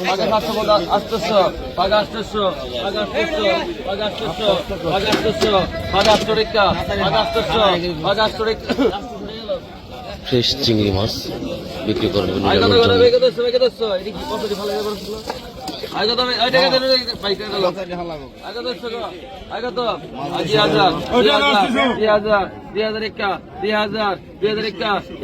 পাগা সাতশো পাগা আষ্টশো পাগা আষ্টশো পাগা আষ্টশো পাগা আষ্টশো পাগা আষ্টশো পাগা আষ্ট ফ্রেশ চিংড়ি মাছ বিক্রি করবেন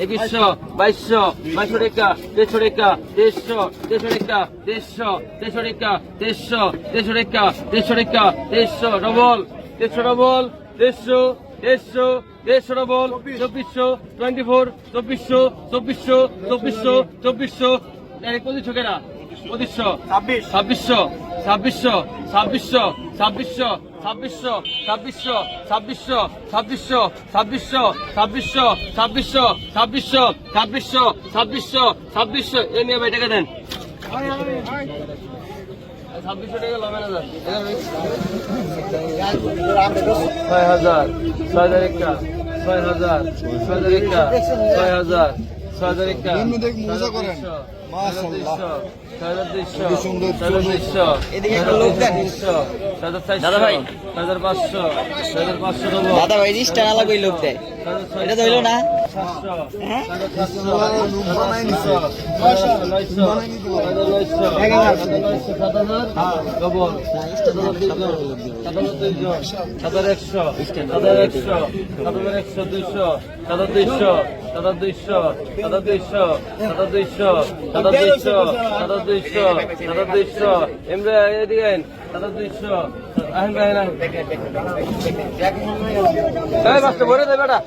একুশশো বাইশশো বাইশশো রেখা দেড়শো রেখা দেড়শো দেড়শো রেখা দেড়শো দেড়শো রেখা দেড়শো দেড়শো রেখা দেড়শো রেখা দেড়শো ডবল দেড়শো ডবল দেড়শো দেড়শো দেড়শো ডবল চব্বিশশো টোয়েন্টি ফোর চব্বিশশো চব্বিশশো চব্বিশশো। চব্বিশশো পঁচিশশো কেনা পঁচিশশো ছাব্বিশশো ছাব্বিশশো ছাব্বিশশো ছাব্বিশশো ছাব্বিশশো ছাব্বিশশো ছাব্বিশশো ছাব্বিশশো ছাব্বিশশো ছাব্বিশশো ছাব্বিশশো ছাব্বিশশো ছাব্বিশশো ছাব্বিশশো ছাব্বিশশো এ নিয়ে ভাই টাকা দেন ছাব্বিশশো টাকা লবেন হাজার ছয় হাজার ছয় হাজার একটা ছয় হাজার ছয় হাজার একটা ছয় হাজার ছয় হাজার একটা দাদা ভাই হাজার পাঁচশো পাঁচশো দাদা ভাই রিস্টা না লাগবে লোক দেয় এটা তো হইল না এমরা এদিকে দাদা দুইশো আহেন আহেন আহেন বাসটা ভরে দেয় বেটা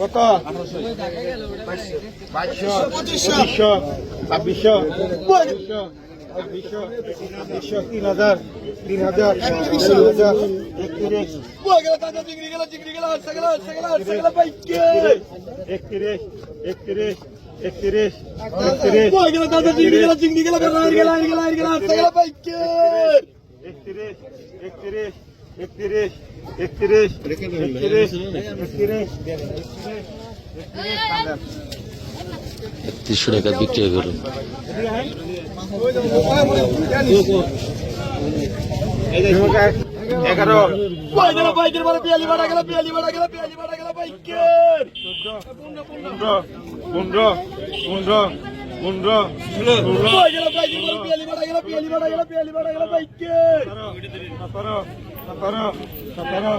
কত? বাইশশো পঁচিশশো। ছাব্বিশশো ছাব্বিশশো তিন হাজার তিন হাজার একত্রিশ। একত্রিশ একত্রিশ একত্রিশ একত্রিশ। একত্রিশ একত্রিশ টাকা বিক্রয় করুন। এই এগারো ভাই গেল বাইকের পরে পিয়ালি বাড়া গেল পিয়ালি বাড়া গেল পিয়ালি বাড়া গেল বাইকের পনেরো পনেরো পনেরো পনেরো পনেরো ভাই গেল বাইকের পরে পিয়ালি বাড়া গেল পিয়ালি বাড়া গেল পিয়ালি বাড়া গেল বাইকের সতেরো সতেরো সতেরো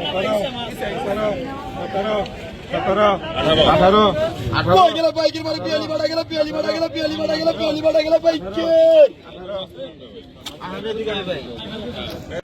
সতেরো সতেরো সতেরো সতেরো আঠারো আঠারো গেল বাইকের পরে পিয়ালি বাড়া গেল পিয়ালি বাড়া গেল পিয়ালি বাড়া গেল পিয়ালি বাড়া গেল বাইকের আঠারো আঠারো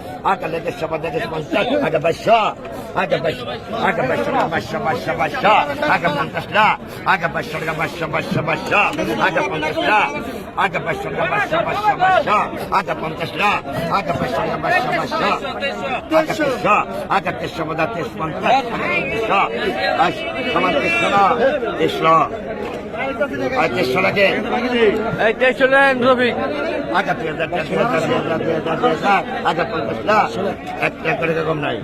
أقل دشة بدرس منتش أقل بشا أقل بشا أقل بشا بشا بشا بشا أقل منتش لا أقل بشا بشا بشا بشا أقل منتش لا أقل بشا بشا بشا بشا أقل منتش لا أقل بشا بشا بشا أقل بشا أقل دشة بدرس منتش أقل بشا أش كمان دشة لا دشة তেইশশো নাকি এই তেইশশো নেন রফিক আচ্ছা ঠিক আছে আচ্ছা পঞ্চাশ না এক টাকা কম নাই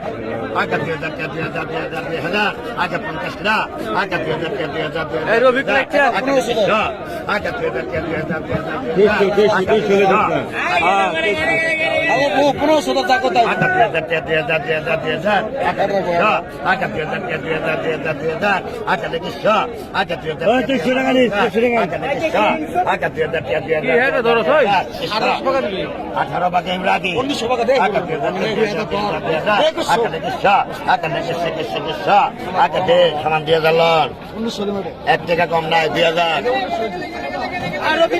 আচ্ছা দুই হাজার দুই হাজার দুই হাজার দুই হাজার আচ্ছা পঞ্চাশ না আচ্ছা দুই হাজার দুই হাজার দুই হাজার রফিক আচ্ছা দুই হাজার দুই হাজার দুই হাজার পনেরোশো তো থাকো এক টাকা কম নাই দুই হাজার আরও কি